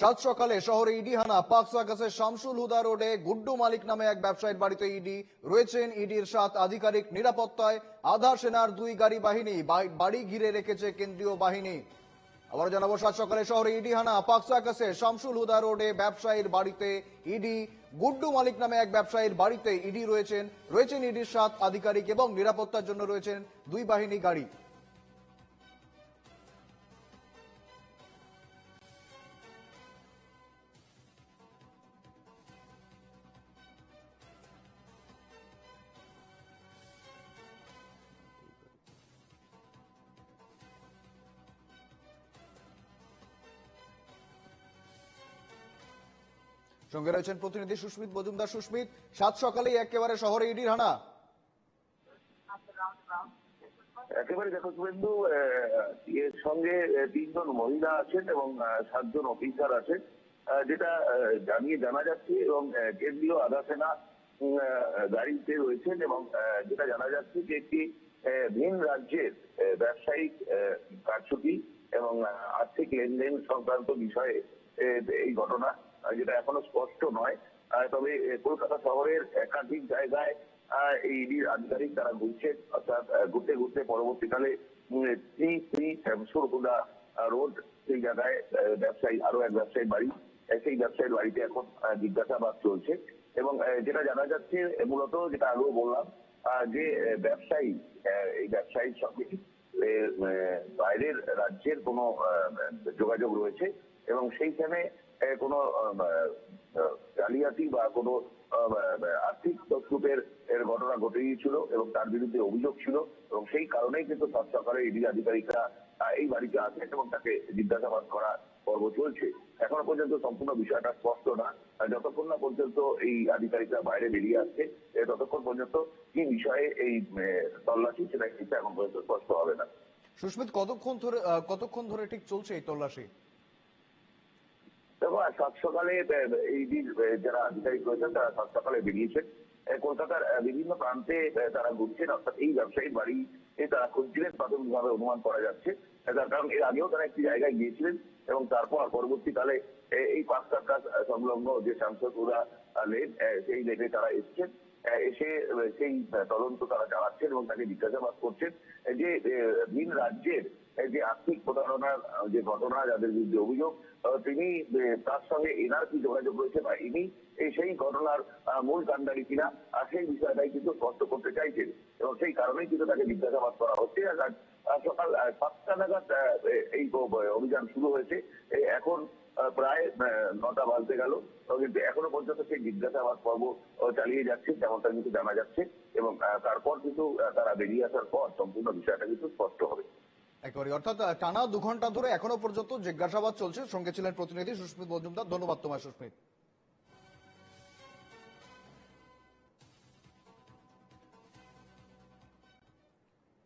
সাত সকালে শহরে ইডি হানা পাকসা কাছে শামসুল হুদা রোডে গুড্ডু মালিক নামে এক ব্যবসায়ীর বাড়িতে ইডি রয়েছেন। ইডির সাত আধিকারিক নিরাপত্তায় আধা সেনার দুই গাড়ি বাহিনী বাড়ি ঘিরে রেখেছে কেন্দ্রীয় বাহিনী। আবার জানাব, সাত সকালে শহরে ইডি হানা পাকসা কাছে শামসুল হুদা রোডে ব্যবসায়ীর বাড়িতে ইডি গুড্ডু মালিক নামে এক ব্যবসায়ীর বাড়িতে ইডি রয়েছেন। রয়েছেন ইডির সাত আধিকারিক এবং নিরাপত্তার জন্য রয়েছেন দুই বাহিনী গাড়ি। সঙ্গে রয়েছেন প্রতিনিধি সুস্মিত মজুমদার। সুস্মিত সাত সকালেই একেবারে শহরে ইডির হানা। একেবারে দেখো শুভেন্দু এর সঙ্গে তিনজন মহিলা আছেন এবং সাতজন অফিসার আছেন যেটা জানিয়ে জানা যাচ্ছে এবং কেন্দ্রীয় আধা সেনা গাড়িতে রয়েছেন এবং যেটা জানা যাচ্ছে যে একটি ভিন রাজ্যের ব্যবসায়িক আহ, কারচুপি এবং আর্থিক লেনদেন সংক্রান্ত বিষয়ে এই ঘটনা যেটা এখনও স্পষ্ট নয়। তবে কলকাতা শহরের একাধিক জায়গায় এই ইডির আধিকারিক তারা ঘুরছেন, অর্থাৎ ঘুরতে ঘুরতে পরবর্তীকালে থ্রি শ্রী শ্যামসুর হুদা রোড, সেই জায়গায় ব্যবসায়ী আরও এক ব্যবসায়ীর বাড়ি সেই ব্যবসায়ীর বাড়িতে এখন জিজ্ঞাসাবাদ চলছে এবং যেটা জানা যাচ্ছে মূলত যেটা আগেও বললাম যে ব্যবসায়ী এই ব্যবসায়ীর সঙ্গে বাইরের রাজ্যের কোনো যোগাযোগ রয়েছে এবং সেইখানে কোনো জালিয়াতি বা কোনো আর্থিক তৎরূপের এর ঘটনা ঘটে গিয়েছিল এবং তার বিরুদ্ধে অভিযোগ ছিল এবং সেই কারণেই কিন্তু সাত সকালে ইডি আধিকারিকরা এই বাড়িতে আসেন এবং তাকে জিজ্ঞাসাবাদ করা পর্ব চলছে। এখনও পর্যন্ত সম্পূর্ণ বিষয়টা স্পষ্ট না। যতক্ষণ না পর্যন্ত এই আধিকারিকরা বাইরে বেরিয়ে আসছে ততক্ষণ পর্যন্ত কি বিষয়ে এই তল্লাশি সেটা কিন্তু এখন পর্যন্ত স্পষ্ট হবে না। সুস্মিত, কতক্ষণ ধরে কতক্ষণ ধরে ঠিক চলছে এই তল্লাশি? দেখো সাত সকালে এই দিন যারা আধিকারিক রয়েছেন, তারা সাত সকালে বেরিয়েছেন। কলকাতার বিভিন্ন প্রান্তে তারা ঘুরছেন, অর্থাৎ এই ব্যবসায়ীর বাড়ি তারা খুঁজছিলেন, প্রাথমিকভাবে অনুমান করা যাচ্ছে। তার কারণ এর আগেও তারা একটি জায়গায় গিয়েছিলেন এবং তারপর পরবর্তীকালে এই পাঁচটা সংলগ্ন যে সাংসদরা লেন সেই লেনে তারা এসছেন। এসে সেই তদন্ত তারা চালাচ্ছেন এবং তাকে জিজ্ঞাসাবাদ করছেন যে ভিন রাজ্যের যে আর্থিক প্রতারণার যে ঘটনা, যাদের বিরুদ্ধে অভিযোগ তিনি তার সঙ্গে এনার কি যোগাযোগ রয়েছে বা ইনি সেই ঘটনার মূল কাণ্ডারি কিনা সেই বিষয়টাই কিন্তু স্পষ্ট করতে চাইছেন। এবং সেই কারণেই কিন্তু তাকে জিজ্ঞাসাবাদ করা হচ্ছে, আর সকাল সাতটা নাগাদ এই অভিযান শুরু হয়েছে। এখন প্রায় নটা বাজতে গেল। কিন্তু এখনও পর্যন্ত সেই জিজ্ঞাসাবাদ পর্ব চালিয়ে যাচ্ছে, তেমনটা কিন্তু জানা যাচ্ছে এবং তারপর কিন্তু তারা বেরিয়ে আসার পর সম্পূর্ণ বিষয়টা কিন্তু স্পষ্ট হবে। একেবারে, অর্থাৎ টানা দু ঘণ্টা ধরে এখনও পর্যন্ত জিজ্ঞাসাবাদ চলছে। সঙ্গে ছিলেন প্রতিনিধি সুস্মিত মজুমদার। ধন্যবাদ তোমায়, সুস্মিত।